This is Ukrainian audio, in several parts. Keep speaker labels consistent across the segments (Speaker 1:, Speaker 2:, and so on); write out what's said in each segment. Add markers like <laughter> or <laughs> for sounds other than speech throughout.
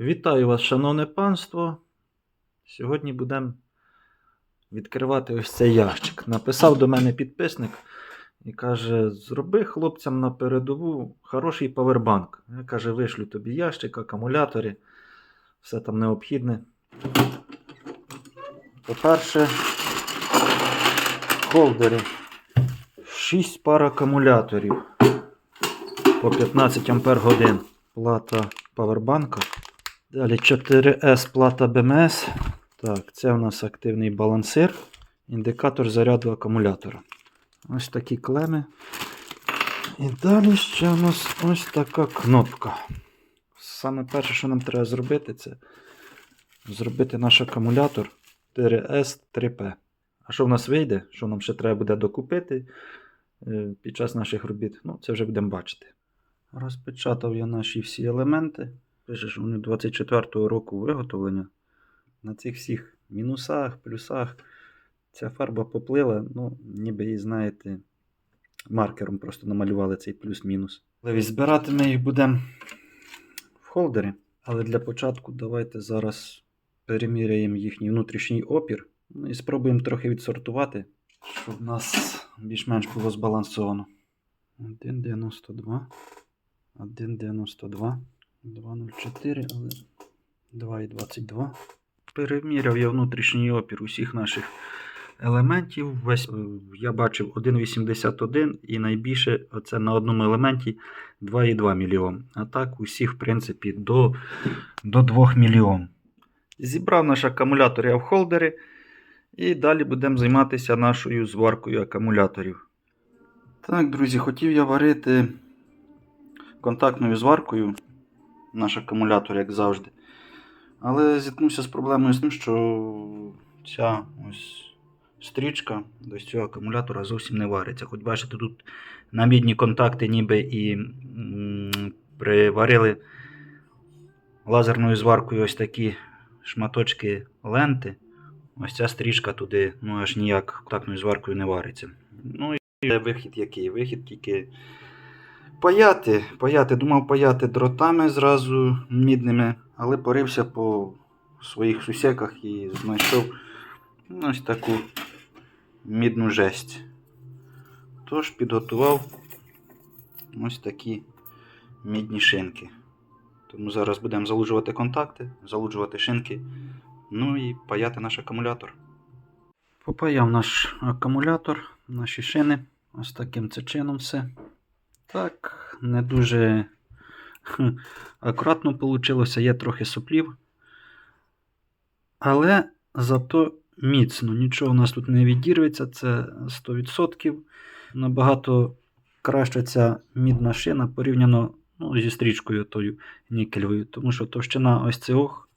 Speaker 1: Вітаю вас, шановне панство. Сьогодні будемо відкривати ось цей ящик. Написав до мене підписник і каже: зроби хлопцям на передову хороший павербанк. Я каже, вишлю тобі ящик, акумулятори, все там необхідне. По-перше, холдери. 6 пар акумуляторів по 15 Ампер годин. Плата павербанка. Далі 4С плата БМС. Так, це у нас активний балансир, індикатор заряду акумулятора. Ось такі клеми. І далі ще у нас ось така кнопка. Саме перше, що нам треба зробити, це зробити наш акумулятор 4S 3P. А що в нас вийде, що нам ще треба буде докупити е, під час наших робіт, ну, це вже будемо бачити. Розпечатав я наші всі елементи. Пише, що вони 24-го року виготовлення. На цих всіх мінусах, плюсах ця фарба поплила, ну, ніби її, знаєте, маркером просто намалювали цей плюс-мінус. Збирати ми їх будемо в холдері. Але для початку давайте зараз переміряємо їхній внутрішній опір. Ну і спробуємо трохи відсортувати, щоб у нас більш-менш було збалансовано. 1,92. 1,92. 2,04, але 2,22. Переміряв я внутрішній опір усіх наших елементів. Весь е, я бачив 1,81 і найбільше оце на одному елементі 2,2 мільйон. А так, усіх, в принципі, до, до 2 мільйон. Зібрав наш акумулятор в холдері. І далі будемо займатися нашою зваркою акумуляторів. Так, друзі, хотів я варити контактною зваркою наш акумулятор, як завжди. Але зіткнувся з проблемою з тим, що ця ось стрічка до цього акумулятора зовсім не вариться. Хоч бачите, тут на мідні контакти ніби і приварили лазерною зваркою ось такі шматочки ленти. Ось ця стрічка туди ну, аж ніяк контактною зваркою не вариться. Ну і вихід який? Вихід тільки паяти. паяти. Думав паяти дротами зразу мідними, але порився по своїх сусеках і знайшов ось таку мідну жесть. Тож підготував ось такі мідні шинки. Тому зараз будемо залуджувати контакти, залуджувати шинки, ну і паяти наш акумулятор. Попаяв наш акумулятор, наші шини. Ось таким це чином все. Так, не дуже <laughs> акуратно вийшло, є трохи соплів. Але зато міцно. Нічого у нас тут не відірветься, це 100%. Набагато краща ця мідна шина порівняно ну, зі стрічкою тою нікельовою. Тому що товщина ось цих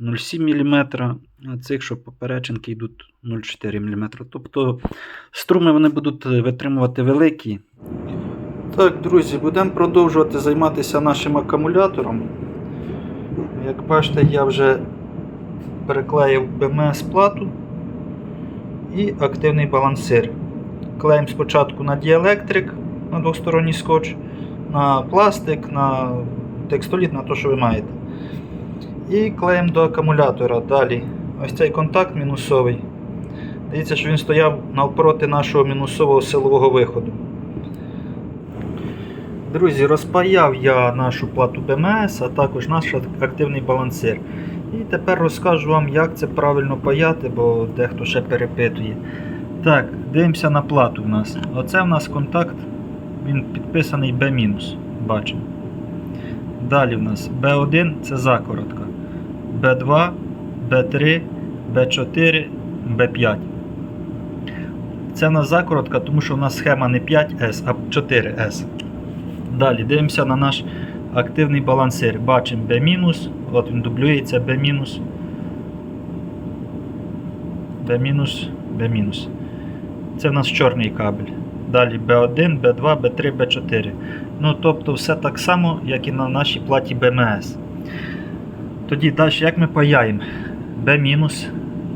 Speaker 1: 0,7 мм, а цих, що поперечинки йдуть 0,4 мм. Тобто струми вони будуть витримувати великі. Так, друзі, будемо продовжувати займатися нашим акумулятором. Як бачите, я вже переклеїв БМС плату і активний балансир. Клеїмо спочатку на діелектрик на двосторонній скотч, на пластик, на текстоліт, на те, що ви маєте. І клеїмо до акумулятора. Далі ось цей контакт мінусовий. Дивіться, що він стояв навпроти нашого мінусового силового виходу. Друзі, розпаяв я нашу плату БМС, а також наш активний балансир. І тепер розкажу вам, як це правильно паяти, бо дехто ще перепитує. Так, дивимося на плату в нас. Оце в нас контакт, він підписаний B-. Бачимо. Далі в нас B1 це закоротка. B2, B3, B4, B5. Це в нас закоротка, тому що в нас схема не 5S, а 4S. Далі дивимося на наш активний балансир. Бачимо B-, от він дублюється B-, B-, B-. Це в нас чорний кабель. Далі B1, B2, B3, B4. Ну, тобто все так само, як і на нашій платі BMS. Тоді далі, як ми паяємо? B-,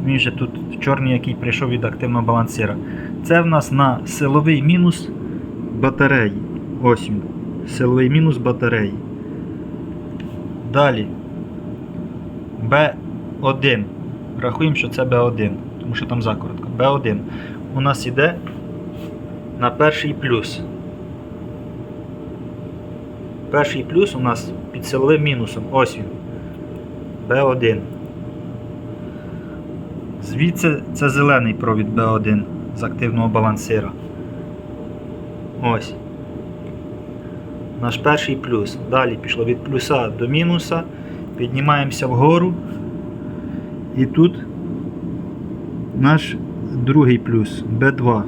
Speaker 1: він же тут чорний, який прийшов від активного балансира. Це в нас на силовий мінус батареї. Ось він. Силовий мінус батареї. Далі B1. Рахуємо, що це B1, тому що там закоротка. B1 у нас іде на перший плюс. Перший плюс у нас під силовим мінусом. Ось він. B1. Звідси це зелений провід B1 з активного балансира. Ось. Наш перший плюс. Далі пішло від плюса до мінуса. Піднімаємося вгору. І тут наш другий плюс B2.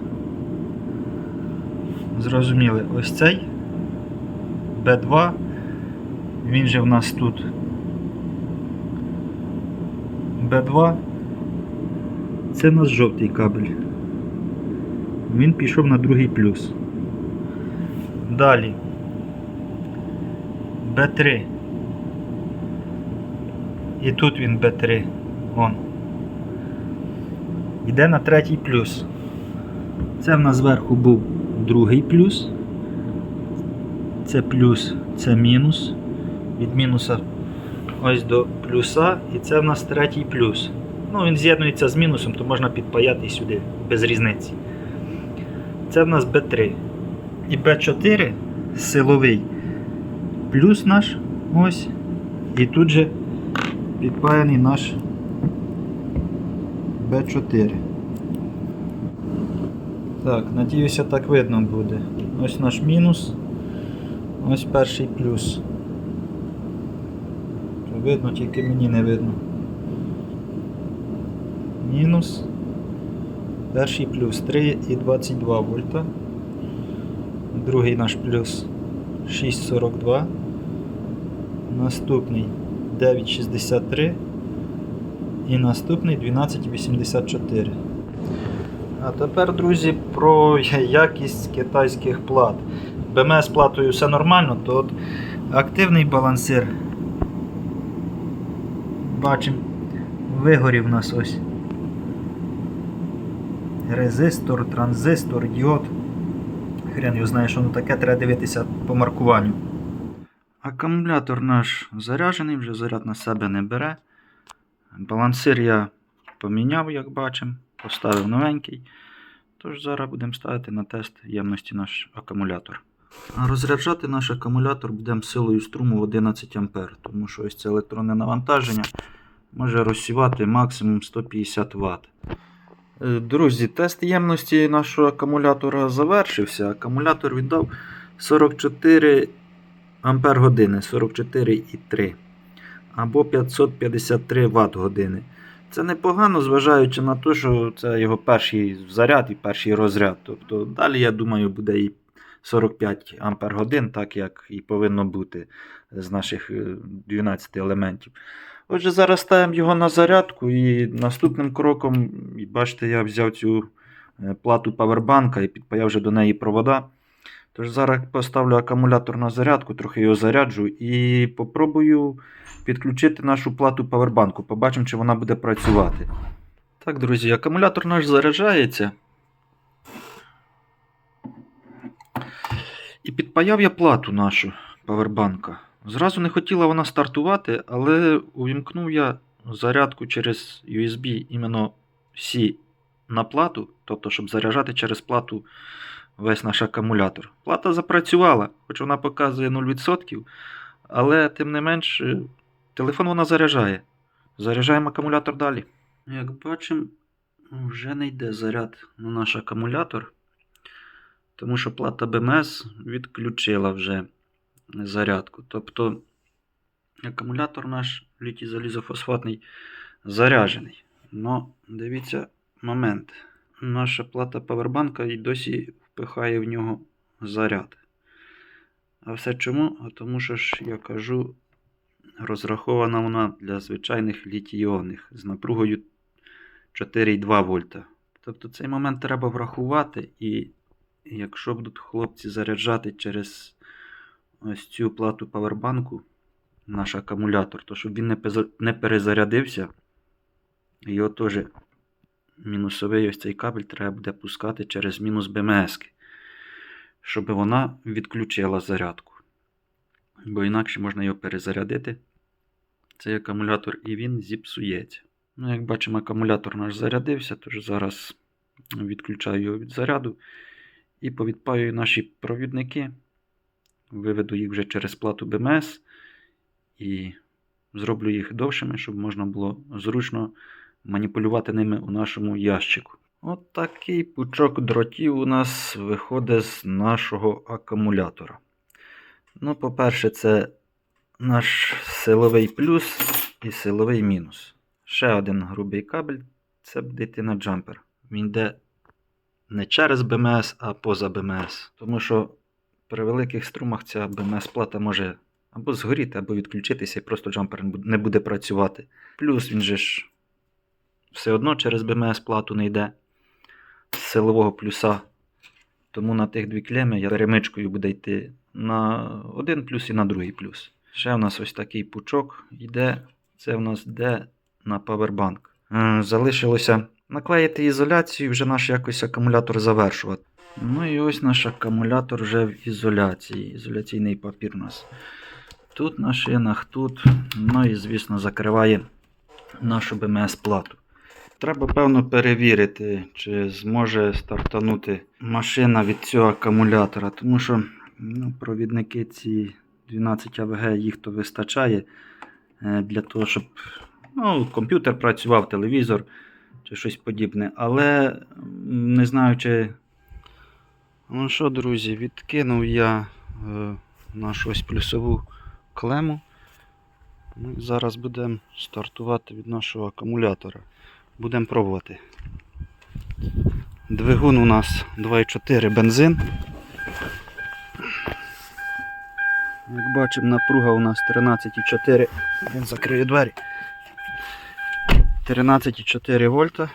Speaker 1: Зрозуміли, ось цей B2. Він же в нас тут B2. Це у нас жовтий кабель. Він пішов на другий плюс. Далі. Б3. І тут він Б3. Вон. Йде на третій плюс. Це в нас зверху був другий плюс. Це плюс, це мінус. Від мінуса ось до плюса. І це в нас третій плюс. Ну, він з'єднується з мінусом, то можна підпаяти сюди без різниці. Це в нас Б3. І Б4 силовий. Плюс наш ось. І тут же підпаяний наш Б4. Так, надіюся, так видно буде. Ось наш мінус. Ось перший плюс. Видно, тільки мені не видно. Мінус. Перший плюс 3,22 вольта. Другий наш плюс 6,42. Наступний 9,63. І наступний 12,84. А тепер, друзі, про якість китайських плат. БМС платою все нормально, то от активний балансир. Бачимо, вигорів у нас ось. Резистор, транзистор, діод. Хрен його знає, що воно таке, треба дивитися по маркуванню. Акумулятор наш заряджений, вже заряд на себе не бере. Балансир я поміняв, як бачимо, поставив новенький. Тож зараз будемо ставити на тест ємності наш акумулятор. Розряджати наш акумулятор будемо силою струму в 11 А, тому що ось це електронне навантаження може розсівати максимум 150 Вт. Е, Друзі, тест ємності нашого акумулятора завершився. Акумулятор віддав 44 Ампер години, 44,3 або 553 Вт години. Це непогано, зважаючи на те, що це його перший заряд і перший розряд. Тобто далі, я думаю, буде і 45 Ампер годин, так як і повинно бути з наших е, 12 елементів. Отже, зараз ставимо його на зарядку і наступним кроком, і бачите, я взяв цю е, плату павербанка і підпаяв вже до неї провода. Тож зараз поставлю акумулятор на зарядку, трохи його заряджу і попробую підключити нашу плату павербанку. Побачимо, чи вона буде працювати. Так, друзі, акумулятор наш заряджається. І підпаяв я плату нашу павербанка. Зразу не хотіла вона стартувати, але увімкнув я зарядку через USB іменно C на плату, тобто, щоб заряджати через плату весь наш акумулятор. Плата запрацювала, хоч вона показує 0%, але тим не менш, е, телефон вона заряджає. Заряджаємо акумулятор далі. Як бачимо, вже не йде заряд на наш акумулятор, тому що плата БМС відключила вже зарядку. Тобто акумулятор наш літій залізофосфатний заряджений. Но дивіться момент. Наша плата павербанка і досі впихає в нього заряд. А все чому? А тому що ж я кажу, розрахована вона для звичайних літій-іонних з напругою 4,2 вольта. Тобто цей момент треба врахувати, і якщо будуть хлопці заряджати через ось цю плату павербанку, наш акумулятор, то щоб він не перезарядився, його теж мінусовий ось цей кабель треба буде пускати через мінус БМС, щоб вона відключила зарядку. Бо інакше можна його перезарядити. цей акумулятор і він зіпсується. Ну, як бачимо, акумулятор наш зарядився, тож зараз відключаю його від заряду і повідпаюю наші провідники. Виведу їх вже через плату БМС і зроблю їх довшими, щоб можна було зручно маніпулювати ними у нашому ящику. От такий пучок дротів у нас виходить з нашого акумулятора. Ну, по-перше, це наш силовий плюс і силовий мінус. Ще один грубий кабель це буде на джампер. Він йде не через БМС, а поза БМС. Тому що при великих струмах ця БМС-плата може або згоріти, або відключитися, і просто джампер не буде працювати. Плюс він же ж все одно через БМС-плату не йде з силового плюса. Тому на тих дві клеми я перемичкою буде йти на один плюс і на другий плюс. Ще в нас ось такий пучок йде. Це в нас йде на павербанк. Е, Залишилося наклеїти ізоляцію, вже наш якось акумулятор завершувати. Ну і ось наш акумулятор вже в ізоляції. Ізоляційний папір у нас тут на шинах, тут. Ну і, звісно, закриває нашу БМС-плату. Треба, певно, перевірити, чи зможе стартанути машина від цього акумулятора, тому що ну, провідники ці 12 АВГ їх то вистачає е, для того, щоб ну, комп'ютер працював, телевізор чи щось подібне. Але не знаю, чи. Ну що, друзі, відкинув я е, нашу ось плюсову клему. Ми зараз будемо стартувати від нашого акумулятора. Будемо пробувати. Двигун у нас 2,4 бензин. Як бачимо, напруга у нас 13,4. Він закриє двері. 13,4 вольта.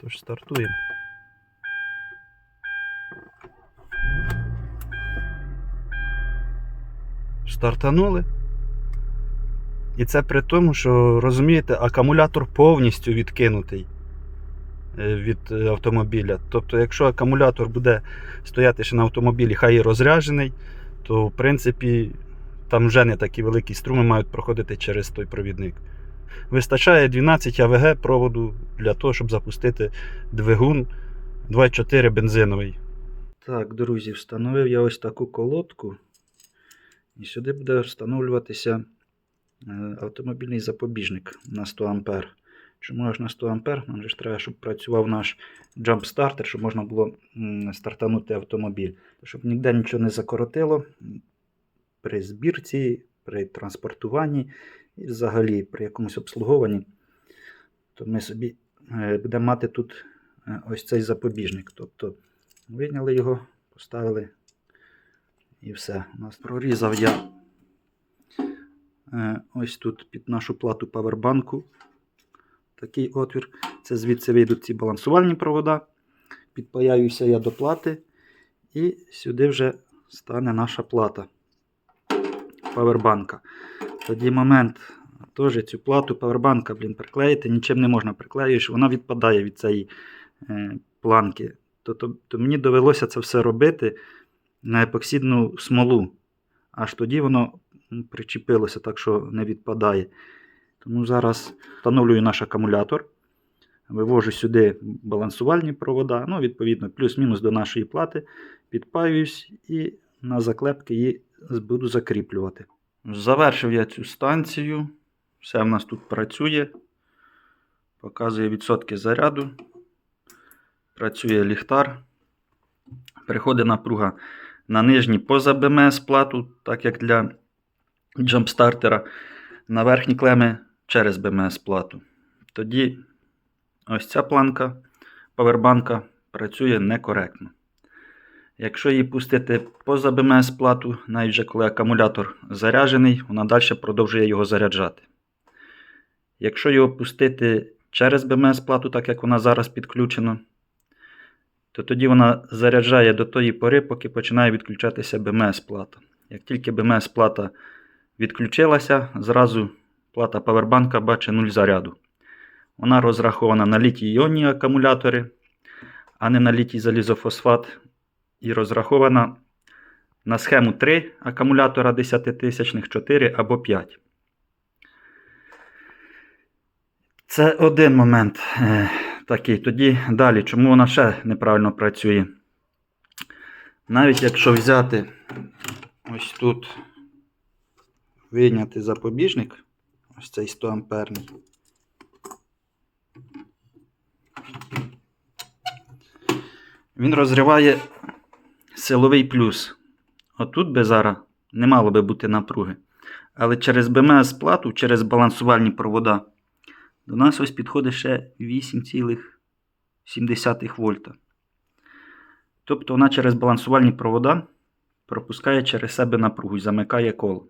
Speaker 1: Тож стартуємо. Стартанули. І це при тому, що розумієте, акумулятор повністю відкинутий е, від е, автомобіля. Тобто, якщо акумулятор буде стояти ще на автомобілі, хай і розряджений, то в принципі там вже не такі великі струми мають проходити через той провідник. Вистачає 12 АВГ проводу для того, щоб запустити двигун 2.4 бензиновий. Так, друзі, встановив я ось таку колодку. І сюди буде встановлюватися автомобільний запобіжник на 100 А. Чому аж на 100 А? Нам же ж треба, щоб працював наш джамп-стартер, щоб можна було стартанути автомобіль. Щоб ніде нічого не закоротило при збірці, при транспортуванні і взагалі при якомусь обслуговуванні, то ми собі е, будемо мати тут е, ось цей запобіжник. Тобто вийняли його, поставили і все. У нас прорізав я е, ось тут під нашу плату павербанку такий отвір. Це звідси вийдуть ці балансувальні провода. Підпаяюся я до плати. І сюди вже стане наша плата павербанка. Тоді момент теж цю плату павербанка блін, приклеїти нічим не можна приклеїш, вона відпадає від цієї е, планки. То, то, то мені довелося це все робити на епоксидну смолу. Аж тоді воно причепилося, так що не відпадає. Тому зараз встановлюю наш акумулятор. Вивожу сюди балансувальні провода, ну, відповідно, плюс-мінус до нашої плати. Підпаюсь і на заклепки її буду закріплювати. Завершив я цю станцію. Все в нас тут працює. Показує відсотки заряду. Працює ліхтар. Переходить напруга на нижній поза БМС плату, так як для джампстартера. На верхні клеми через БМС плату. Тоді ось ця планка павербанка працює некоректно. Якщо її пустити поза БМС плату, навіть вже коли акумулятор заряджений, вона далі продовжує його заряджати. Якщо його пустити через БМС плату, так як вона зараз підключена, то тоді вона заряджає до тої пори, поки починає відключатися БМС плата. Як тільки БМС плата відключилася, зразу плата павербанка бачить нуль заряду. Вона розрахована на літій іонні акумулятори, а не на літій залізофосфат. І розрахована на схему 3 акумулятора 10 тисячних 4 або 5. Це один момент е, такий. Тоді далі, чому вона ще неправильно працює? Навіть якщо взяти ось тут вийняти запобіжник, ось цей 100 амперний. Він розриває силовий плюс. Отут би зараз не мало би бути напруги. Але через БМС плату, через балансувальні провода, до нас ось підходить ще 8,7 вольта. Тобто вона через балансувальні провода пропускає через себе напругу і замикає коло.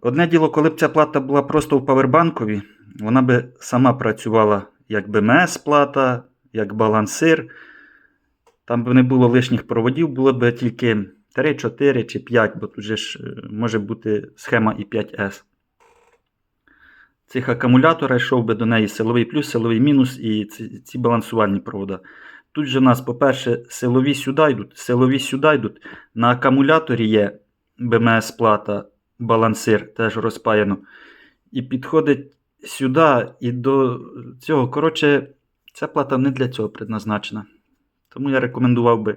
Speaker 1: Одне діло, коли б ця плата була просто в павербанкові, вона би сама працювала як БМС плата, як балансир. Там б не було лишніх проводів, було б тільки 3, 4 чи 5, бо тут же ж е, може бути схема і 5С. Цих акумулятора йшов би до неї силовий плюс, силовий мінус і ці, ці балансувальні провода. Тут же в нас, по-перше, силові сюди йдуть, силові сюди йдуть. На акумуляторі є БМС плата, балансир теж розпаяно. І підходить сюди і до цього. Коротше, ця плата не для цього предназначена. Тому я рекомендував би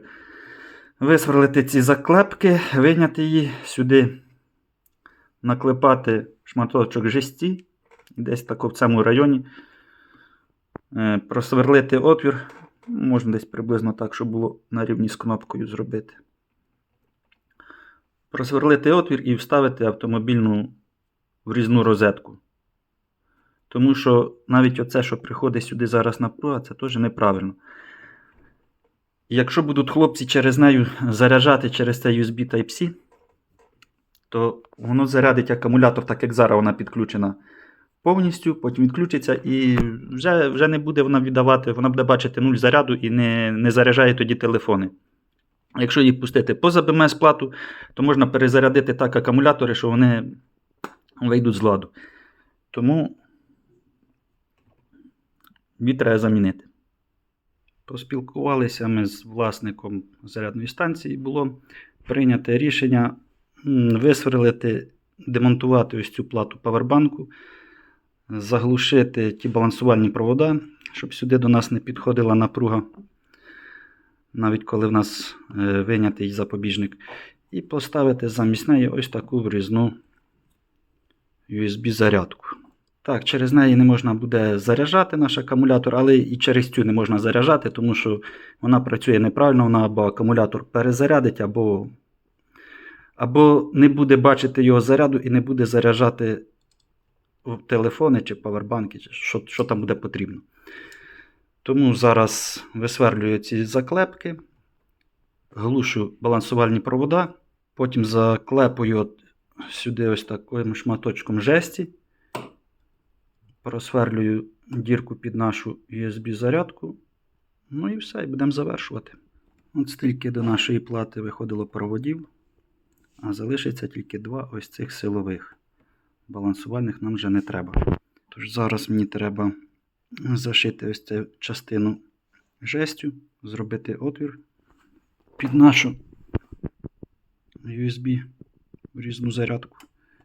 Speaker 1: висверлити ці заклепки, вийняти її сюди, наклепати шматочок жесті, десь тако в цьому районі, е, просверлити отвір, можна десь приблизно так, щоб було на рівні з кнопкою зробити. Просверлити отвір і вставити автомобільну врізну розетку. Тому що навіть оце, що приходить сюди зараз напруга, це теж неправильно. Якщо будуть хлопці через нею заряджати через цей USB Type-C, то воно зарядить акумулятор, так як зараз вона підключена повністю, потім відключиться і вже вже не буде вона віддавати, вона буде бачити нуль заряду і не, не заряджає тоді телефони. Якщо її пустити поза БМС плату, то можна перезарядити так акумулятори, що вони вийдуть з ладу. Тому її треба замінити. Поспілкувалися ми з власником зарядної станції. Було прийнято рішення висверлити, демонтувати ось цю плату павербанку, заглушити ті балансувальні провода, щоб сюди до нас не підходила напруга, навіть коли в нас е, вийнятий запобіжник, і поставити замість неї ось таку врізну USB-зарядку. Так, через неї не можна буде заряджати наш акумулятор, але і через цю не можна заряджати, тому що вона працює неправильно, вона або акумулятор перезарядить, або, або не буде бачити його заряду і не буде заряджати телефони чи павербанки, чи що, що там буде потрібно. Тому зараз висверлюю ці заклепки, глушу балансувальні провода, потім заклепую сюди ось таким шматочком жесті просверлюю дірку під нашу USB-зарядку. Ну і все, і будемо завершувати. От стільки до нашої плати виходило проводів, а залишиться тільки два ось цих силових. Балансувальних нам вже не треба. Тож зараз мені треба зашити ось цю частину жестю, зробити отвір під нашу USB різну зарядку.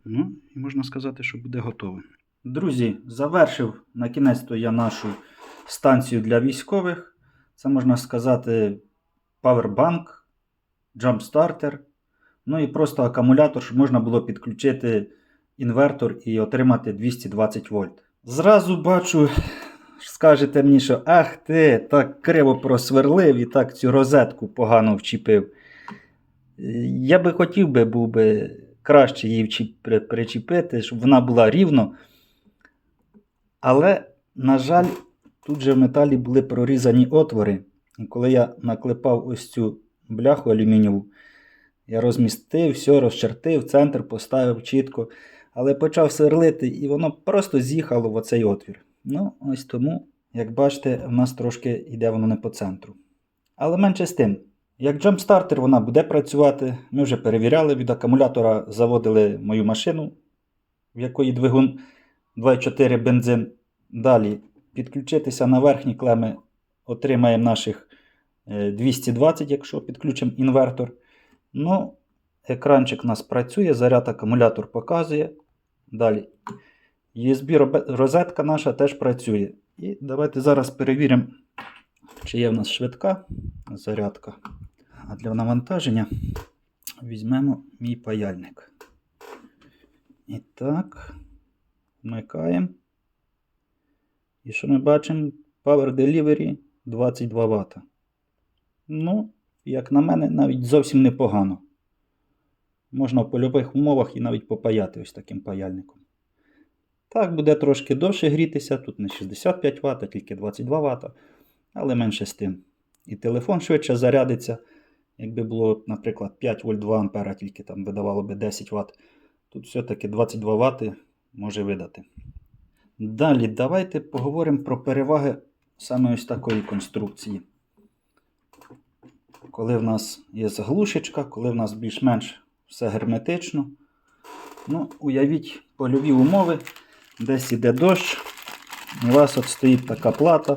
Speaker 1: Ну, і можна сказати, що буде готово. Друзі, завершив на кінець то я нашу станцію для військових. Це можна сказати Powerbank, Jumpstarter. Ну і просто акумулятор, щоб можна було підключити інвертор і отримати 220 вольт. Зразу бачу, скажете мені, що ах ти, так криво просверлив і так цю розетку погано вчепив. Я би хотів би був би краще її причепити, щоб вона була рівно. Але, на жаль, тут же в металі були прорізані отвори. І коли я наклепав ось цю бляху алюмінієву, я розмістив, все, розчертив, центр поставив чітко. Але почав сверлити, і воно просто з'їхало в оцей отвір. Ну, ось тому, як бачите, в нас трошки йде воно не по центру. Але менше з тим, як джампстартер вона буде працювати. Ми вже перевіряли від акумулятора, заводили мою машину, в якої двигун 2,4 бензин. Далі підключитися на верхні клеми отримаємо наших е, 220, якщо підключимо інвертор. Ну, екранчик у нас працює, заряд акумулятор показує. Далі USB розетка наша теж працює. І давайте зараз перевіримо, чи є в нас швидка зарядка. А для навантаження візьмемо мій паяльник. І так, вмикаємо. І що ми бачимо? Power Delivery 22 Вт. Ну, як на мене, навіть зовсім непогано. Можна в польових умовах і навіть попаяти ось таким паяльником. Так, буде трошки довше грітися, тут не 65 Вт, а тільки 22 Вт, але менше з тим. І телефон швидше зарядиться. Якби було, наприклад, 5 вольт 2 А, тільки там видавало би 10 Вт. Тут все-таки 22 Вт може видати. Далі давайте поговоримо про переваги саме ось такої конструкції. Коли в нас є заглушечка, коли в нас більш-менш все герметично. Ну, уявіть польові умови, десь іде дощ, у вас от стоїть така плата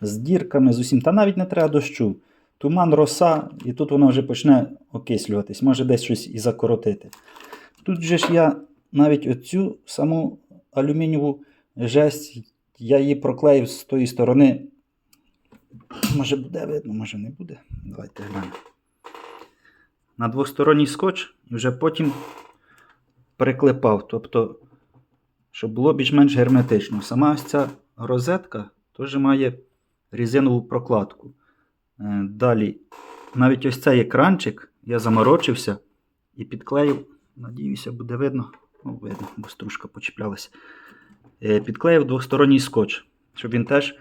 Speaker 1: з дірками, з усім. Та навіть не треба дощу. Туман, роса, і тут воно вже почне окислюватись, може десь щось і закоротити. Тут же ж я навіть оцю саму алюмінієву жесть, я її проклеїв з тої сторони. Може буде видно, може не буде. Давайте глянемо. На двосторонній скотч і вже потім приклепав. Тобто, щоб було більш-менш герметично. Сама ось ця розетка теж має різинову прокладку. Е, Далі, навіть ось цей екранчик я заморочився і підклеїв. Надіюся, буде видно. Ну, видно, бо стружка почіплялася. Е, Підклеїв двосторонній скотч, щоб він теж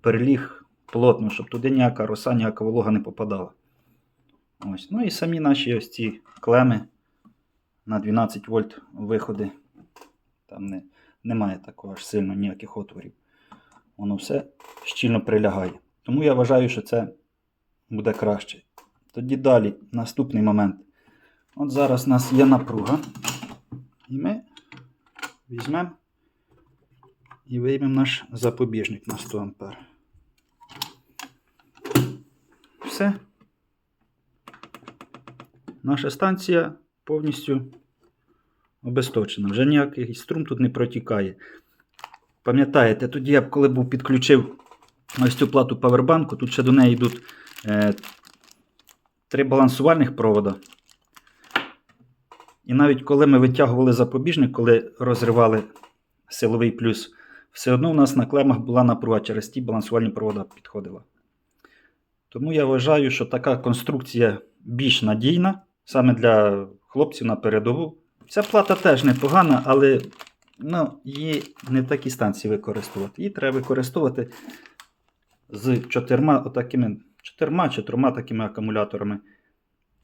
Speaker 1: переліг плотно, щоб туди ніяка роса, ніяка волога не попадала. Ось. Ну і самі наші ось ці клеми на 12 вольт виходи. Там не, немає такого аж сильно ніяких отворів. Воно все щільно прилягає. Тому я вважаю, що це буде краще. Тоді далі, наступний момент. От зараз у нас є напруга. І ми візьмемо і виймемо наш запобіжник на 100 А. Все. Наша станція повністю обесточена. Вже ніякий струм тут не протікає. Пам'ятаєте, тоді я коли був підключив ось цю плату павербанку, тут ще до неї йдуть е, три балансувальних провода. І навіть коли ми витягували запобіжник, коли розривали силовий плюс, все одно у нас на клемах була напруга через ті балансувальні провода підходила. Тому я вважаю, що така конструкція більш надійна саме для хлопців на передову. Ця плата теж непогана, але ну, її не в такій станції використовувати. Її треба використовувати з чотирма отакими, чотирма, чотирма такими акумуляторами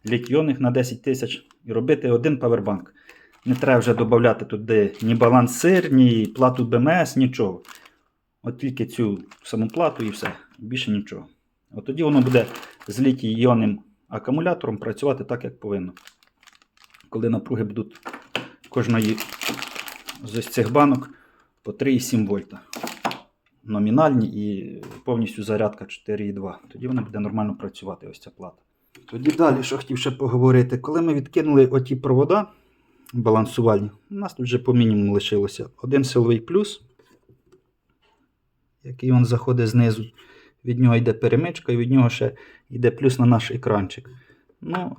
Speaker 1: літйонних на 10 тисяч і робити один павербанк. Не треба вже додати туди ні балансир, ні плату БМС, нічого. От тільки цю саму плату і все. Більше нічого. От тоді воно буде з літій-іонним акумулятором працювати так, як повинно. Коли напруги будуть кожної з цих банок по 3,7 вольта. Номінальні і повністю зарядка 4,2. Тоді вона буде нормально працювати, ось ця плата. Тоді далі, що хотів ще поговорити, коли ми відкинули оті провода балансувальні, у нас тут вже по мінімуму лишилося один силовий плюс, який він заходить знизу. Від нього йде перемичка, і від нього ще йде плюс на наш екранчик. Ну,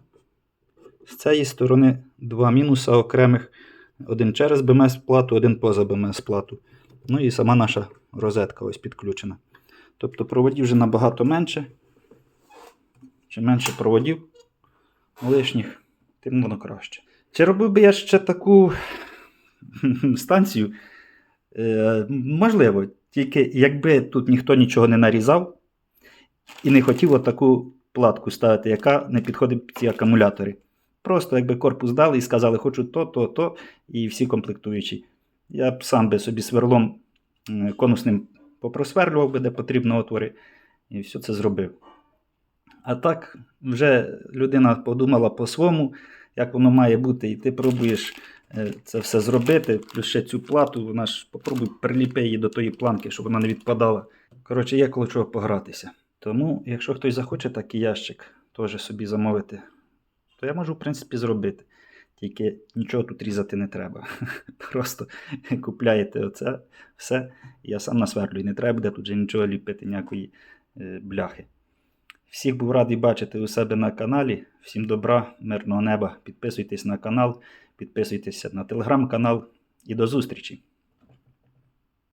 Speaker 1: з цієї сторони два мінуса окремих. Один через БМС плату, один поза БМС плату. Ну і сама наша розетка ось підключена. Тобто проводів вже набагато менше. Чим менше проводів лишніх, тим воно краще. Чи робив би я ще таку <laughs> станцію? Е, можливо, тільки якби тут ніхто нічого не нарізав і не хотів отаку платку ставити, яка не підходить під ці акумулятори. Просто якби корпус дали і сказали, хочу то, то, то, і всі комплектуючі. Я б сам би собі сверлом конусним попросверлював би, де потрібно отвори, і все це зробив. А так, вже людина подумала по-своєму, як воно має бути, і ти пробуєш е, це все зробити, плюс ще цю плату, вона ж попробуй приліпи її до тої планки, щоб вона не відпадала. Коротше, є коло чого погратися. Тому, якщо хтось захоче такий ящик теж собі замовити, то я можу, в принципі, зробити. Тільки нічого тут різати не треба. <laughs> Просто купляєте оце все. Я сам насверлюю, не треба буде тут вже нічого ліпити, ніякої е, бляхи. Всіх був радий бачити у себе на каналі. Всім добра, мирного неба. Підписуйтесь на канал, підписуйтеся на телеграм-канал і до зустрічі!